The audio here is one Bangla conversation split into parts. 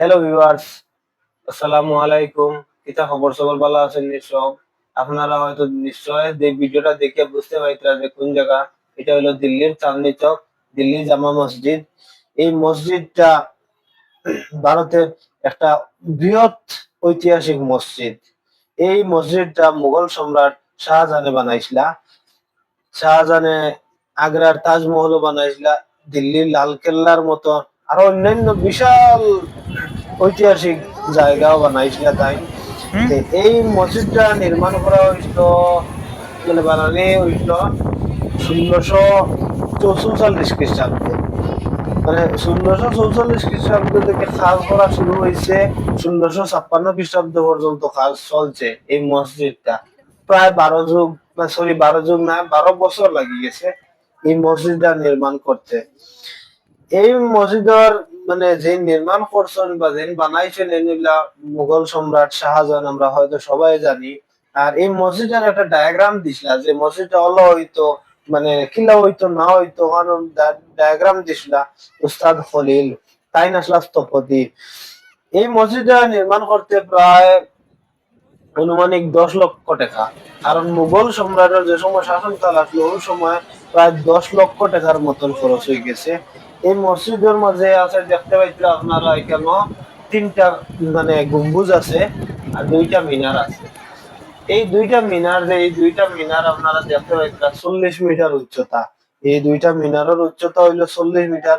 হ্যালো ভিউয়ার্স আসসালামু আলাইকুম কিতা খবর? সবর ভালো আছেন নিশ্চয় আপনারা হয়তো নিশ্চয় ভিডিওটা দেখে বুঝতে পারতেন যে কোন জায়গা? এটা হলো দিল্লির চাঁদনি চক দিল্লি জামা মসজিদ। এই মসজিদটা ভারতের একটা বৃহৎ ঐতিহাসিক মসজিদ। এই মসজিদটা মুঘল সম্রাট শাহজাহানে বানাইছিলা। শাহজাহানে আগ্রার তাজমহলও বানাইছিলা। দিল্লির লাল কেল্লার মতো আরও অন্যান্য বিশাল ঐতিহাসিক জায়গাও বানাইছিল তাই। এই মসজিদটা নির্মাণ করা হয়েছিল মানে বানানি হয়েছিল ষোলোশো চৌচল্লিশ খ্রিস্টাব্দে মানে ষোলোশো চৌচল্লিশ খ্রিস্টাব্দ থেকে কাজ করা শুরু হয়েছে ষোলোশো ছাপ্পান্ন খ্রিস্টাব্দ পর্যন্ত কাজ চলছে এই মসজিদটা। প্রায় বারো যুগ সরি বারো যুগ না বারো বছর লাগি গেছে এই মসজিদটা নির্মাণ করতে। এই মসজিদের মানে যে নির্মাণ করছেন বা যে বানাইছেন এগুলা মুঘল সম্রাট শাহজাহান, আমরা হয়তো সবাই জানি। আর এই মসজিদের একটা ডায়াগ্রাম দিছিল যে মসজিদটা হলো হইতো মানে কিলা হইতো না হইতো ডায়াগ্রাম দিছিল, উস্তাদ খলিল, তাই নাসলা স্থপতি এই মসজিদটা নির্মাণ করতে প্রায় অনুমানিক দশ লক্ষ টাকা। কারণ মুঘল সম্রাটের যে সময় শাসনকাল আসলো, ওই সময় প্রায় দশ লক্ষ টাকার মতন খরচ হয়ে গেছে। এই মসজিদের মাঝে আছে, দেখতে পাইছিল আপনারা এখানে তিনটা মানে গম্বুজ আছে আর দুইটা মিনার আছে। এই দুইটা মিনার যে এই দুইটা মিনার আপনারা দেখতে পাইছিলেন চল্লিশ মিটার উচ্চতা। এই দুইটা মিনারের উচ্চতা হইল চল্লিশ মিটার।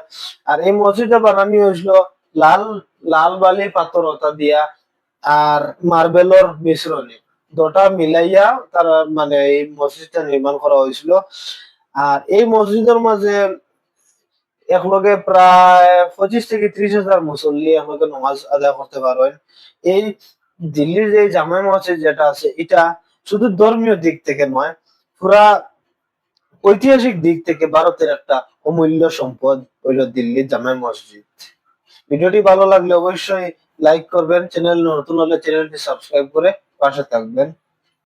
আর এই মসজিদটা বানানি হয়েছিল লাল লাল বালি পাথর ওটা দিয়া আর মার্বেলর মিশ্রণে। দুটা মিলাইয়া তারা মানে এই মসজিদটা নির্মাণ করা হয়েছিল। আর এই মসজিদের মাঝে একলগে প্রায় পঁচিশ থেকে ত্রিশ হাজার মুসল্লি একলগে নামাজ আদায় করতে পারবেন এই দিল্লির যে জামাই মসজিদ যেটা আছে, এটা শুধু ধর্মীয় দিক থেকে নয়, পুরা ঐতিহাসিক দিক থেকে ভারতের একটা অমূল্য সম্পদ হইল দিল্লির জামাই মসজিদ। ভিডিওটি ভালো লাগলে অবশ্যই লাইক করবেন, চ্যানেল নতুন হলে চ্যানেলটি সাবস্ক্রাইব করে পাশে থাকবেন।